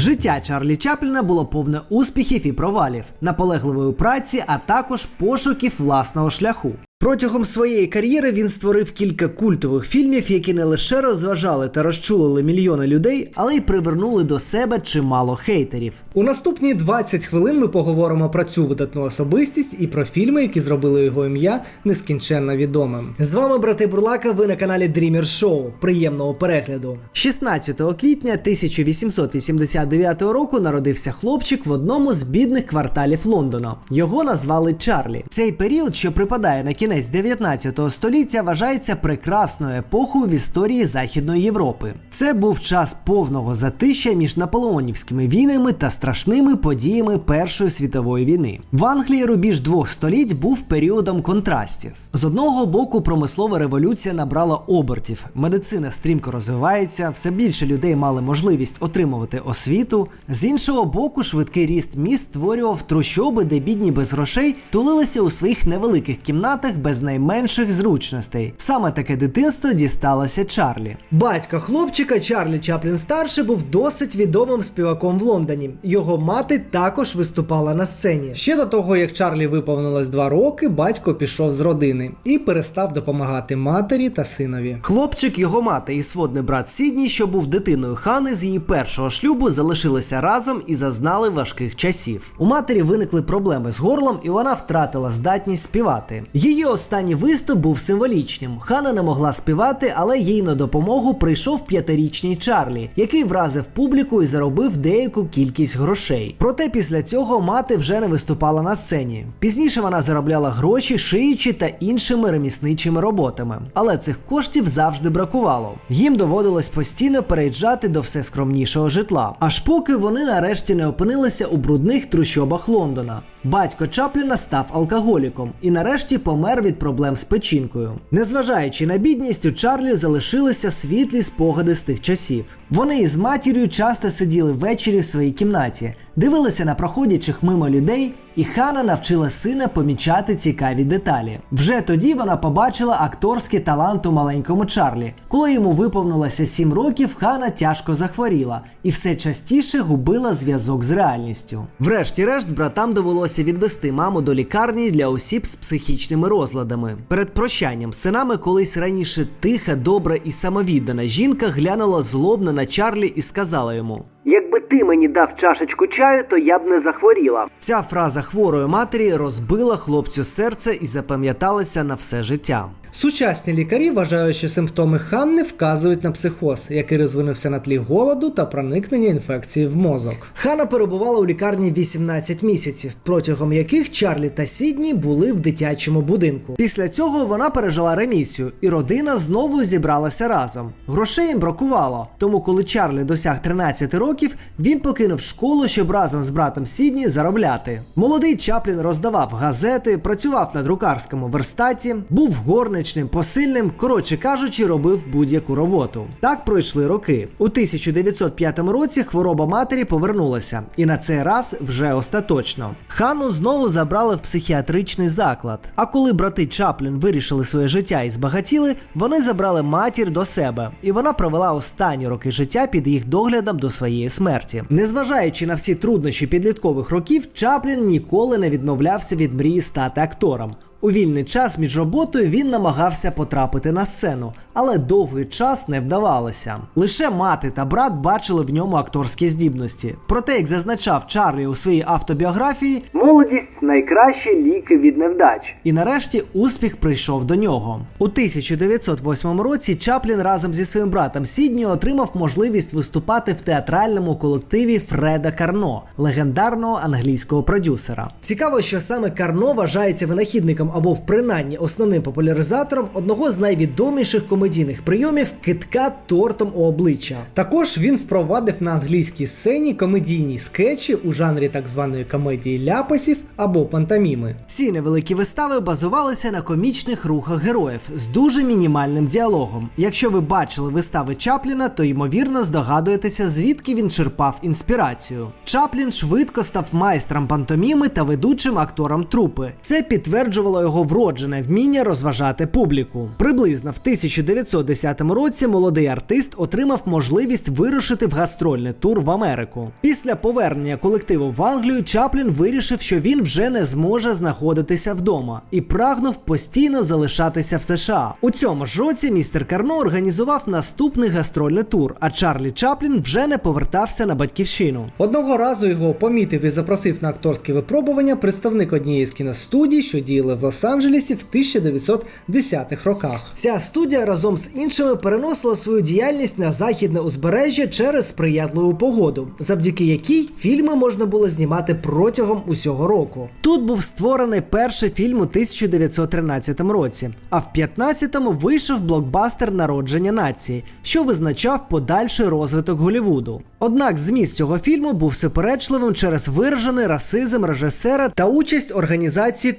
Життя Чарлі Чапліна було повне успіхів і провалів, наполегливої праці, а також пошуків власного шляху. Протягом своєї кар'єри він створив кілька культових фільмів, які не лише розважали та розчулили мільйони людей, але й привернули до себе чимало хейтерів. У наступні 20 хвилин ми поговоримо про цю видатну особистість і про фільми, які зробили його ім'я нескінченно відомим. З вами брати Бурлака. Ви на каналі Dreamer Show. Приємного перегляду. 16 квітня 1889 року народився хлопчик в одному з бідних кварталів Лондона. Його назвали Чарлі. Цей період, що припадає на кінець 19 століття, вважається прекрасною епохою в історії Західної Європи. Це був час повного затища між наполеонівськими війнами та страшними подіями Першої світової війни. В Англії рубіж двох століть був періодом контрастів. З одного боку, промислова революція набрала обертів, медицина стрімко розвивається, все більше людей мали можливість отримувати освіту. З іншого боку, швидкий ріст міст створював трущоби, де бідні без грошей тулилися у своїх невеликих кімнатах без найменших зручностей. Саме таке дитинство дісталося Чарлі. Батько хлопчика Чарлі Чаплін старший був досить відомим співаком в Лондоні. Його мати також виступала на сцені. Ще до того, як Чарлі виповнилось два роки, батько пішов з родини і перестав допомагати матері та синові. Хлопчик, його мати і сводний брат Сідні, що був дитиною Хани з її першого шлюбу, залишилися разом і зазнали важких часів. У матері виникли проблеми з горлом, і вона втратила здатність співати. Її останній виступ був символічним. Хана не могла співати, але їй на допомогу прийшов п'ятирічний Чарлі, який вразив публіку і заробив деяку кількість грошей. Проте після цього мати вже не виступала на сцені. Пізніше вона заробляла гроші, шиючи та іншими ремісничими роботами. Але цих коштів завжди бракувало. Їм доводилось постійно переїжджати до все скромнішого житла, аж поки вони нарешті не опинилися у брудних трущобах Лондона. Батько Чапліна став алкоголіком і нарешті помер від проблем з печінкою. Незважаючи на бідність, у Чарлі залишилися світлі спогади з тих часів. Вони із матір'ю часто сиділи ввечері в своїй кімнаті, дивилися на проходячих мимо людей, і Хана навчила сина помічати цікаві деталі. Вже тоді вона побачила акторський талант у маленькому Чарлі. Коли йому виповнилося 7 років, Хана тяжко захворіла і все частіше губила зв'язок з реальністю. Врешті-решт, братам довелося відвести маму до лікарні для осіб з психічними розладами. Перед прощанням синами колись раніше тиха, добра і самовіддана жінка глянула злобно на Чарлі і сказала йому. Якби ти мені дав чашечку чаю, то я б не захворіла. Ця фраза хворої матері розбила хлопцю серце і запам'яталася на все життя. Сучасні лікарі вважають, що симптоми Ханни вказують на психоз, який розвинувся на тлі голоду та проникнення інфекції в мозок. Хана перебувала у лікарні 18 місяців, протягом яких Чарлі та Сідні були в дитячому будинку. Після цього вона пережила ремісію, і родина знову зібралася разом. Грошей їм бракувало, тому коли Чарлі досяг 13 років, він покинув школу, щоб разом з братом Сідні заробляти. Молодий Чаплін роздавав газети, працював на друкарському верстаті, був горничним, посильним, коротше кажучи, робив будь-яку роботу. Так пройшли роки. У 1905 році хвороба матері повернулася, і на цей раз вже остаточно. Хану знову забрали в психіатричний заклад. А коли брати Чаплін вирішили своє життя і збагатіли, вони забрали матір до себе, і вона провела останні роки життя під їх доглядом до своєї смерті. Незважаючи на всі труднощі підліткових років, Чаплін ніколи не відмовлявся від мрії стати актором. У вільний час між роботою він намагався потрапити на сцену, але довгий час не вдавалося. Лише мати та брат бачили в ньому акторські здібності. Проте, як зазначав Чарлі у своїй автобіографії, молодість найкращі ліки від невдач. І нарешті успіх прийшов до нього. У 1908 році Чаплін разом зі своїм братом Сідні отримав можливість виступати в театральному колективі Фреда Карно, легендарного англійського продюсера. Цікаво, що саме Карно вважається винахідником або принаймні основним популяризатором одного з найвідоміших комедійних прийомів китка тортом у обличчя. Також він впровадив на англійській сцені комедійні скетчі у жанрі так званої комедії ляпасів або пантоміми. Ці невеликі вистави базувалися на комічних рухах героїв з дуже мінімальним діалогом. Якщо ви бачили вистави Чапліна, то ймовірно здогадуєтеся, звідки він черпав інспірацію. Чаплін швидко став майстром пантоміми та ведучим актором трупи. Це підтверджувало його вроджене вміння розважати публіку. Приблизно в 1910 році молодий артист отримав можливість вирушити в гастрольний тур в Америку. Після повернення колективу в Англію Чаплін вирішив, що він вже не зможе знаходитися вдома і прагнув постійно залишатися в США. У цьому ж році містер Карно організував наступний гастрольний тур, а Чарлі Чаплін вже не повертався на батьківщину. Одного разу його помітив і запросив на акторське випробування представник однієї з кіностудій, що діяли в Лос-Анджелесі в 1910-х роках. Ця студія разом з іншими переносила свою діяльність на західне узбережжя через сприятливу погоду, завдяки якій фільми можна було знімати протягом усього року. Тут був створений перший фільм у 1913 році, а в 15-му вийшов блокбастер Народження нації, що визначав подальший розвиток Голлівуду. Однак зміст цього фільму був суперечливим через виражений расизм режисера та участь організації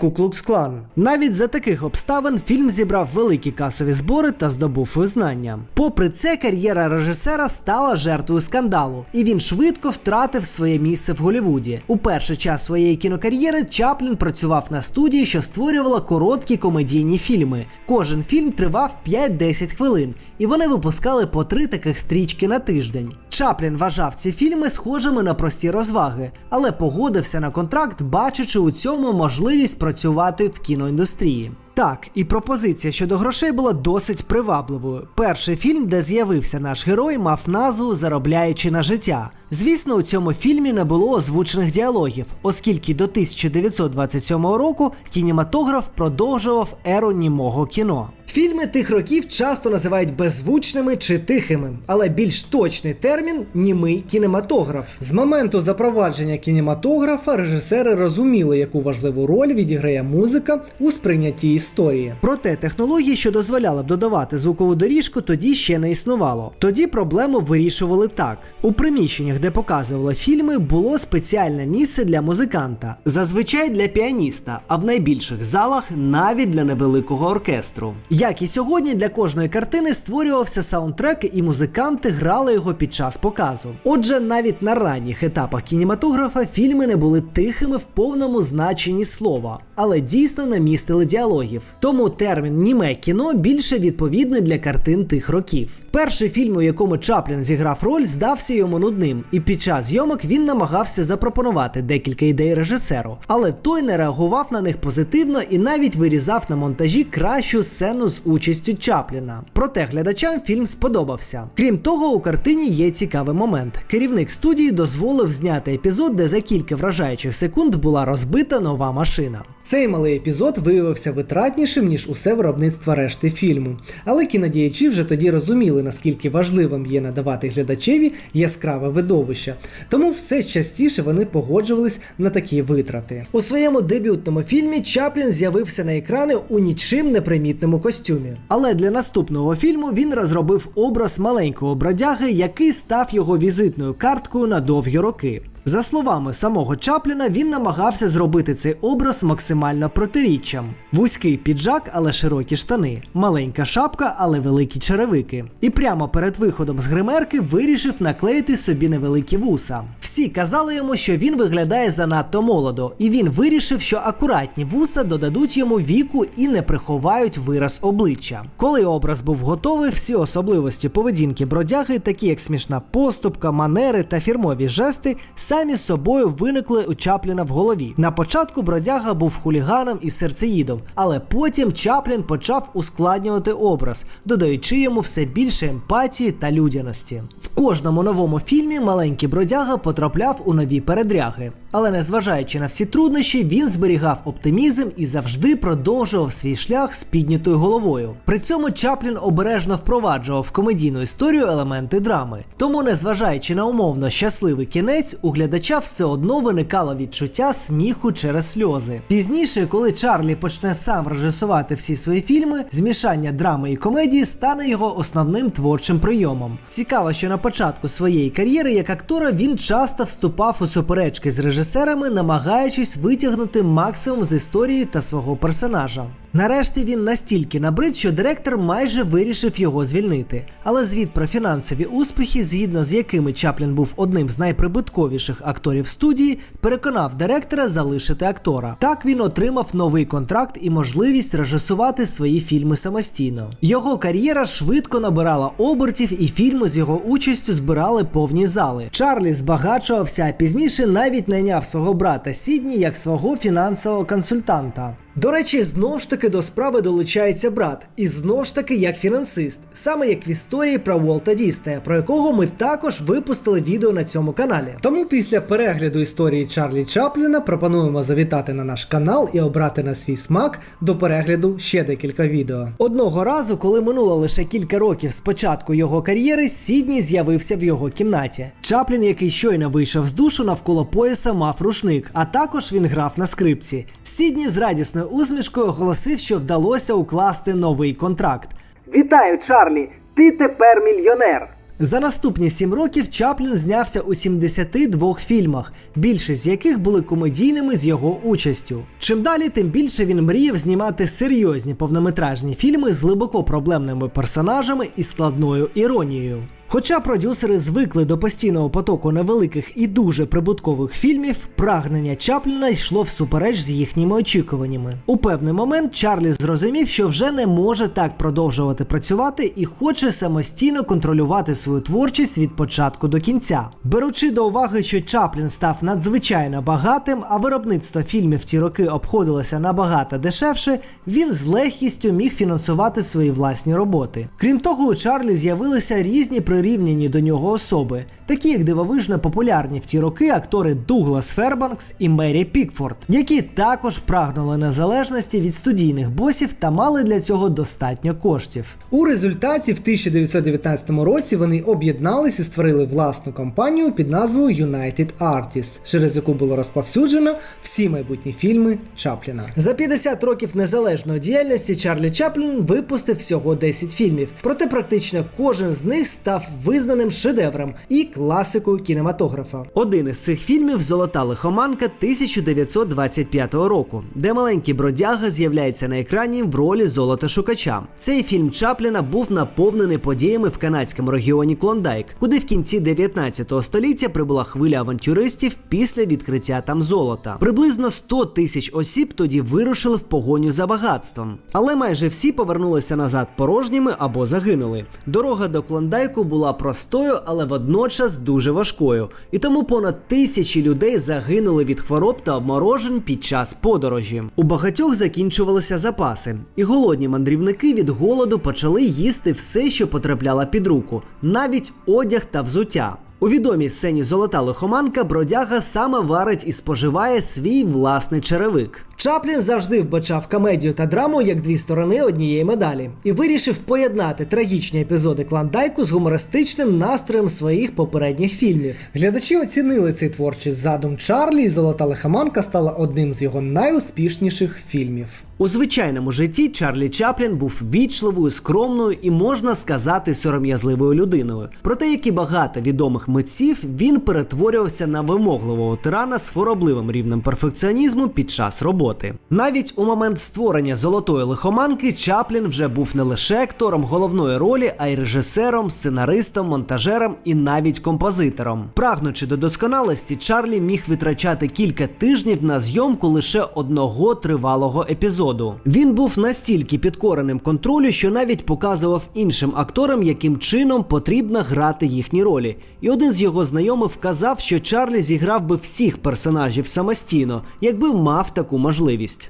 Навіть за таких обставин фільм зібрав великі касові збори та здобув визнання. Попри це, кар'єра режисера стала жертвою скандалу, і він швидко втратив своє місце в Голлівуді. У перший час своєї кінокар'єри Чаплін працював на студії, що створювала короткі комедійні фільми. Кожен фільм тривав 5-10 хвилин, і вони випускали по три таких стрічки на тиждень. Чаплін вважав ці фільми схожими на прості розваги, але погодився на контракт, бачачи у цьому можливість працювати в кіноіндустрії. Так, і пропозиція щодо грошей була досить привабливою. Перший фільм, де з'явився наш герой, мав назву Заробляючи на життя. Звісно, у цьому фільмі не було озвучених діалогів, оскільки до 1927 року кінематограф продовжував еру німого кіно. Фільми тих років часто називають беззвучними чи тихими, але більш точний термін німий кінематограф. З моменту запровадження кінематографа режисери розуміли, яку важливу роль відіграє музика у сприйнятті історії. Проте технології, що дозволяли б додавати звукову доріжку, тоді ще не існувало. Тоді проблему вирішували так: у приміщеннях, де показували фільми, було спеціальне місце для музиканта, зазвичай для піаніста, а в найбільших залах навіть для невеликого оркестру. Як і сьогодні для кожної картини створювався саундтрек, і музиканти грали його під час показу. Отже, навіть на ранніх етапах кінематографа фільми не були тихими в повному значенні слова, але дійсно не містили діалогів. Тому термін німе кіно більше відповідний для картин тих років. Перший фільм, у якому Чаплін зіграв роль, здався йому нудним, і під час зйомок він намагався запропонувати декілька ідей режисеру, але той не реагував на них позитивно і навіть вирізав на монтажі кращу сцену з участю Чапліна. Проте глядачам фільм сподобався. Крім того, у картині є цікавий момент. Керівник студії дозволив зняти епізод, де за кілька вражаючих секунд була розбита нова машина. Цей малий епізод виявився витратнішим ніж усе виробництво решти фільму. Але кінодіячі вже тоді розуміли, наскільки важливим є надавати глядачеві яскраве видовище. Тому все частіше вони погоджувались на такі витрати. У своєму дебютному фільмі Чаплін з'явився на екрани у нічим непримітному костюмі. Але для наступного фільму він розробив образ маленького бродяги, який став його візитною карткою на довгі роки. За словами самого Чапліна, він намагався зробити цей образ максимально протиріччям: вузький піджак, але широкі штани, маленька шапка, але великі черевики. І прямо перед виходом з гримерки вирішив наклеїти собі невеликі вуса. Всі казали йому, що він виглядає занадто молодо, і він вирішив, що акуратні вуса додадуть йому віку і не приховають вираз обличчя. Коли образ був готовий, всі особливості поведінки бродяги, такі як смішна поступка, манери та фірмові жести, самі собою виникли у Чапліна в голові. На початку бродяга був хуліганом і серцеїдом, але потім Чаплін почав ускладнювати образ, додаючи йому все більше емпатії та людяності. В кожному новому фільмі маленький бродяга потрапляв у нові передряги. Але незважаючи на всі труднощі, він зберігав оптимізм і завжди продовжував свій шлях з піднятою головою. При цьому Чаплін обережно впроваджував в комедійну історію елементи драми. Тому, незважаючи на умовно щасливий кінець, у глядача все одно виникало відчуття сміху через сльози. Пізніше, коли Чарлі почне сам режисувати всі свої фільми, змішання драми і комедії стане його основним творчим прийомом. Цікаво, що на початку своєї кар'єри як актора він часто вступав у суперечки з режисерами, намагаючись витягнути максимум з історії та свого персонажа. Нарешті він настільки набрид, що директор майже вирішив його звільнити. Але звіт про фінансові успіхи, згідно з якими Чаплін був одним з найприбутковіших акторів студії, переконав директора залишити актора. Так він отримав новий контракт і можливість режисувати свої фільми самостійно. Його кар'єра швидко набирала обертів, і фільми з його участю збирали повні зали. Чарлі збагачувався, а пізніше навіть найняв свого брата Сідні як свого фінансового консультанта. До речі, знов ж таки до справи долучається брат, і знов ж таки як фінансист, саме як в історії про Волта Дістея, про якого ми також випустили відео на цьому каналі. Тому після перегляду історії Чарлі Чапліна пропонуємо завітати на наш канал і обрати на свій смак до перегляду ще декілька відео. Одного разу, коли минуло лише кілька років з початку його кар'єри, Сідні з'явився в його кімнаті. Чаплін, який щойно вийшов з душу, навколо пояса мав рушник, а також він грав на скрипці. Сідні з радісною усмішкою оголосив, що вдалося укласти новий контракт. Вітаю, Чарлі! Ти тепер мільйонер. За наступні сім років Чаплін знявся у 72 фільмах, більшість з яких були комедійними з його участю. Чим далі, тим більше він мріяв знімати серйозні повнометражні фільми з глибоко проблемними персонажами і складною іронією. Хоча продюсери звикли до постійного потоку невеликих і дуже прибуткових фільмів, прагнення Чапліна йшло всупереч з їхніми очікуваннями. У певний момент Чарлі зрозумів, що вже не може так продовжувати працювати і хоче самостійно контролювати свою творчість від початку до кінця. Беручи до уваги, що Чаплін став надзвичайно багатим, а виробництво фільмів ті роки обходилося набагато дешевше, він з легкістю міг фінансувати свої власні роботи. Крім того, у Чарлі з'явилися різні прирівняні до нього особи, такі як дивовижно популярні в ті роки актори Дуглас Фербанкс і Мері Пікфорд, які також прагнули незалежності від студійних босів та мали для цього достатньо коштів. У результаті в 1919 році вони об'єднались і створили власну компанію під назвою United Artists, через яку було розповсюджено всі майбутні фільми Чапліна. За 50 років незалежної діяльності Чарлі Чаплін випустив всього 10 фільмів, проте практично кожен з них став визнаним шедевром і класикою кінематографа. Один із цих фільмів Золота лихоманка 1925 року, де маленький бродяга з'являється на екрані в ролі золотошукача. Цей фільм Чапліна був наповнений подіями в канадському регіоні Клондайк, куди в кінці 19 століття прибула хвиля авантюристів після відкриття там золота. Приблизно 100 тисяч осіб тоді вирушили в погоню за багатством, але майже всі повернулися назад порожніми або загинули. Дорога до Клондайку була простою, але водночас дуже важкою, і тому понад тисячі людей загинули від хвороб та обморожень під час подорожі. У багатьох закінчувалися запаси, і голодні мандрівники від голоду почали їсти все, що потрапляло під руку, навіть одяг та взуття. У відомій сцені Золота лихоманка бродяга саме варить і споживає свій власний черевик. Чаплін завжди вбачав комедію та драму як дві сторони однієї медалі і вирішив поєднати трагічні епізоди Клондайку з гумористичним настроєм своїх попередніх фільмів. Глядачі оцінили цей творчий задум Чарлі, і Золота лихоманка стала одним з його найуспішніших фільмів. У звичайному житті Чарлі Чаплін був вічливою, скромною і можна сказати сором'язливою людиною. Проте, як і багато відомих митців, він перетворювався на вимогливого тирана з хворобливим рівнем перфекціонізму під час роботи. Навіть у момент створення золотої лихоманки Чаплін вже був не лише актором головної ролі, а й режисером, сценаристом, монтажером і навіть композитором. Прагнучи до досконалості, Чарлі міг витрачати кілька тижнів на зйомку лише одного тривалого епізоду. Він був настільки підкореним контролю, що навіть показував іншим акторам, яким чином потрібно грати їхні ролі. І один з його знайомих вказав, що Чарлі зіграв би всіх персонажів самостійно, якби мав таку можливість.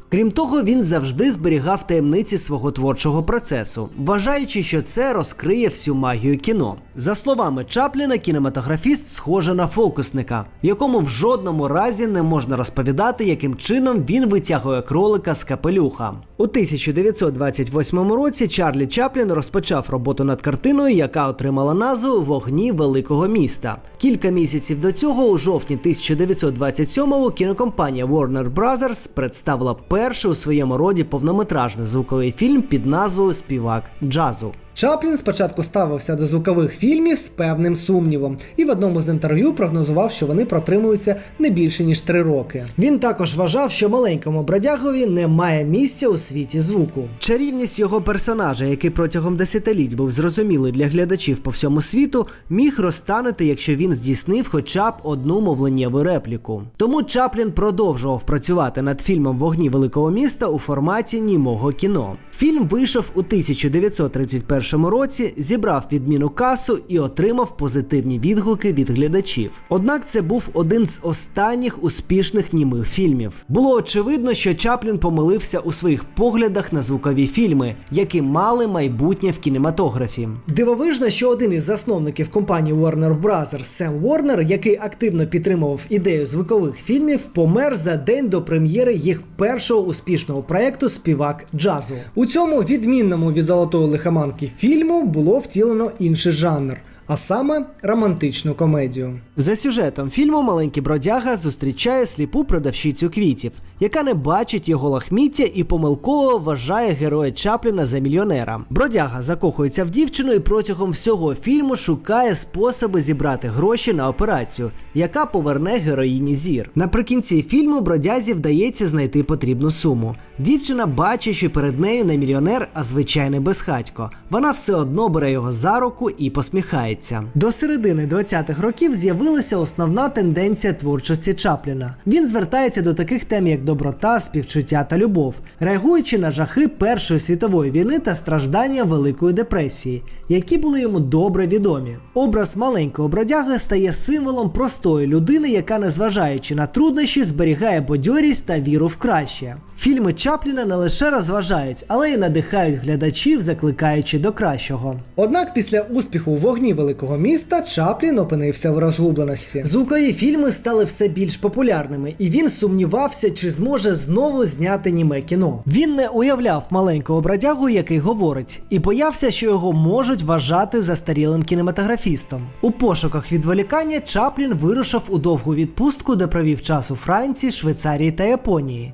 Крім того, він завжди зберігав таємниці свого творчого процесу, вважаючи, що це розкриє всю магію кіно. За словами Чапліна, кінематографіст схоже на фокусника, якому в жодному разі не можна розповідати, яким чином він витягує кролика з капелюха. У 1928 році Чарлі Чаплін розпочав роботу над картиною, яка отримала назву Вогні великого міста. Кілька місяців до цього, у жовтні 1927-го, кінокомпанія Warner Brothers представила перший у своєму роді повнометражний звуковий фільм під назвою Співак джазу. Чаплін спочатку ставився до звукових фільмів з певним сумнівом, і в одному з інтерв'ю прогнозував, що вони протримуються не більше ніж три роки. Він також вважав, що маленькому бродягові немає місця у світі звуку. Чарівність його персонажа, який протягом десятиліть був зрозумілий для глядачів по всьому світу, міг розтанути, якщо він здійснив хоча б одну мовленнєву репліку. Тому Чаплін продовжував працювати над фільмом Вогні великого міста у форматі німого кіно. Фільм вийшов у 1931 році, зібрав відміну касу і отримав позитивні відгуки від глядачів. Однак це був один з останніх успішних німих фільмів. Було очевидно, що Чаплін помилився у своїх поглядах на звукові фільми, які мали майбутнє в кінематографі. Дивовижно, що один із засновників компанії Warner Bros. Сем Уорнер, який активно підтримував ідею звукових фільмів, помер за день до прем'єри їх першого успішного проекту Співак джазу. У цьому відмінному від золотої лихоманки фільму було втілено інший жанр. А саме романтичну комедію. За сюжетом фільму маленький бродяга зустрічає сліпу продавщицю квітів, яка не бачить його лахміття і помилково вважає героя Чапліна за мільйонера. Бродяга закохується в дівчину і протягом всього фільму шукає способи зібрати гроші на операцію, яка поверне героїні зір. Наприкінці фільму бродязі вдається знайти потрібну суму. Дівчина бачить, що перед нею не мільйонер, а звичайний безхатько. Вона все одно бере його за руку і посміхається. До середини 20-х років з'явилася основна тенденція творчості Чапліна. Він звертається до таких тем, як доброта, співчуття та любов, реагуючи на жахи Першої світової війни та страждання Великої депресії, які були йому добре відомі. Образ маленького бродяги стає символом простої людини, яка, незважаючи на труднощі, зберігає бадьорість та віру в краще. Фільми Чапліна не лише розважають, але й надихають глядачів, закликаючи до кращого. Однак після успіху у вогні великого міста Чаплін опинився в розгубленості. Звукові фільми стали все більш популярними, і він сумнівався, чи зможе знову зняти німе кіно. Він не уявляв маленького бродягу, який говорить, і боявся, що його можуть вважати застарілим кінематографістом. У пошуках відволікання Чаплін вирушив у довгу відпустку, де провів час у Франції, Швейцарії та Японії,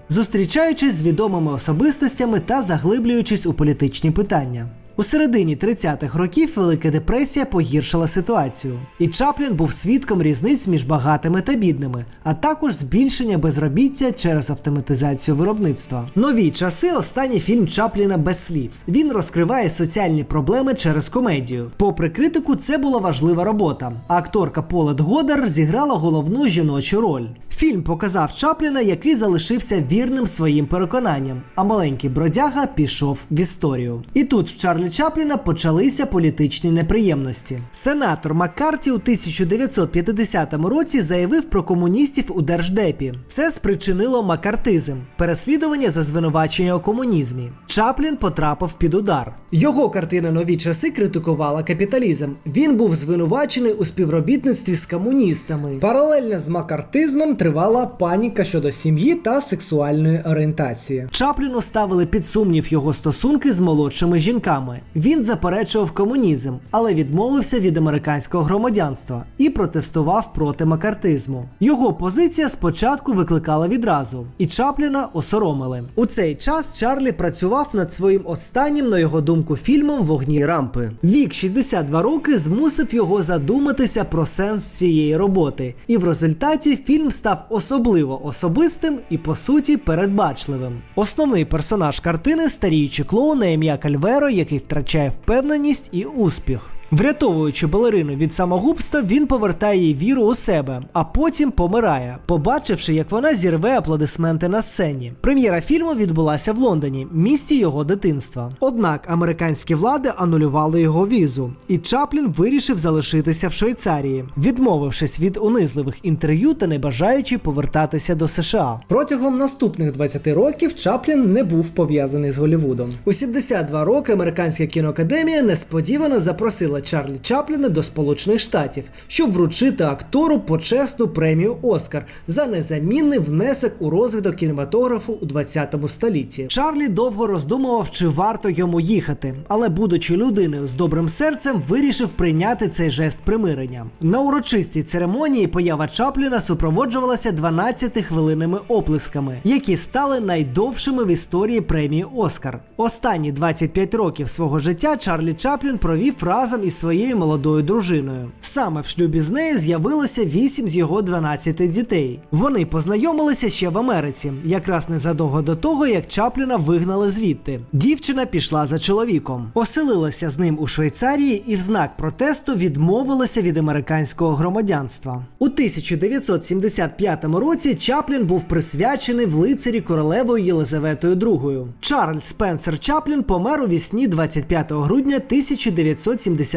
зустрічаючись з відомими особистостями та заглиблюючись у політичні питання. У середині 30-х років Велика депресія погіршила ситуацію, і Чаплін був свідком різниць між багатими та бідними, а також збільшення безробіття через автоматизацію виробництва. Нові часи останній фільм Чапліна без слів. Він розкриває соціальні проблеми через комедію. Попри критику, це була важлива робота. А акторка Полет Годер зіграла головну жіночу роль. Фільм показав Чапліна, який залишився вірним своїм переконанням, а маленький бродяга пішов в історію. І тут в Чарлі Чапліна почалися політичні неприємності. Сенатор Маккарті у 1950 році заявив про комуністів у держдепі. Це спричинило макартизм, переслідування за звинувачення у комунізмі. Чаплін потрапив під удар. Його картина Нові часи критикувала капіталізм. Він був звинувачений у співробітництві з комуністами. Паралельно з макартизмом тривала паніка щодо сім'ї та сексуальної орієнтації. Чапліну ставили під сумнів його стосунки з молодшими жінками. Він заперечував комунізм, але відмовився від американського громадянства і протестував проти макартизму. Його позиція спочатку викликала відразу, і Чапліна осоромили. У цей час Чарлі працював над своїм останнім, на його думку, фільмом Вогні рампи. Вік 62 роки змусив його задуматися про сенс цієї роботи, і в результаті фільм став особливо особистим і по суті передбачливим. Основний персонаж картини старіючий клоун на ім'я Кальверо, який втрачає впевненість і успіх. Врятовуючи балерину від самогубства, він повертає їй віру у себе, а потім помирає, побачивши, як вона зірве аплодисменти на сцені. Прем'єра фільму відбулася в Лондоні, місті його дитинства. Однак американські влади анулювали його візу, і Чаплін вирішив залишитися в Швейцарії, відмовившись від унизливих інтерв'ю та не бажаючи повертатися до США. Протягом наступних 20 років Чаплін не був пов'язаний з Голлівудом. У 72 роки американська кіноакадемія несподівано запросила відправила Чарлі Чапліна до Сполучених Штатів, щоб вручити актору почесну премію Оскар за незамінний внесок у розвиток кінематографу у 20 столітті. Чарлі довго роздумував, чи варто йому їхати, але, будучи людиною з добрим серцем, вирішив прийняти цей жест примирення. На урочистій церемонії поява Чапліна супроводжувалася 12 хвилинними оплесками, які стали найдовшими в історії премії Оскар. Останні 25 років свого життя Чарлі Чаплін провів разом із своєю молодою дружиною. Саме в шлюбі з нею з'явилося 8 з його 12 дітей. Вони познайомилися ще в Америці, якраз незадовго до того, як Чапліна вигнали звідти. Дівчина пішла за чоловіком, оселилася з ним у Швейцарії і в знак протесту відмовилася від американського громадянства. У 1975 році Чаплін був присвячений в лицарі королевою Єлизаветою II. Чарльз Спенсер Чаплін помер у вісні 25 грудня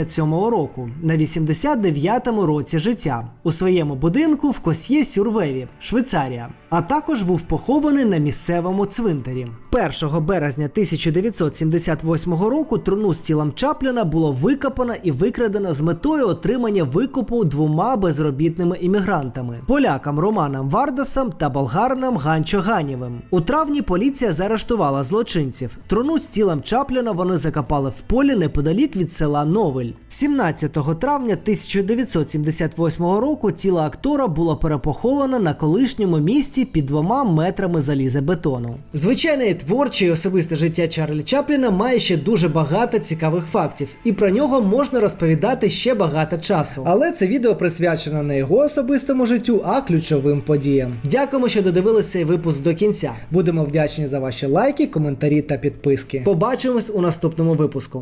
1977 року на 89-му році життя у своєму будинку в Косьє Сюрвеві, Швейцарія. А також був похований на місцевому цвинтарі. 1 березня 1978 року труну з тілом Чапліна було викопано і викрадено з метою отримання викупу двома безробітними іммігрантами полякам Романом Вардасом та болгаринам Ганчо Ганєвим. У травні поліція заарештувала злочинців. Труну з тілом Чапліна вони закопали в полі неподалік від села Новель. 17 травня 1978 року тіло актора було перепоховано на колишньому місці під двома метрами залізобетону. Звичайне творче і особисте життя Чарлі Чапліна має ще дуже багато цікавих фактів, і про нього можна розповідати ще багато часу. Але це відео присвячено не його особистому життю, а ключовим подіям. Дякуємо, що додивилися цей випуск до кінця. Будемо вдячні за ваші лайки, коментарі та підписки. Побачимось у наступному випуску.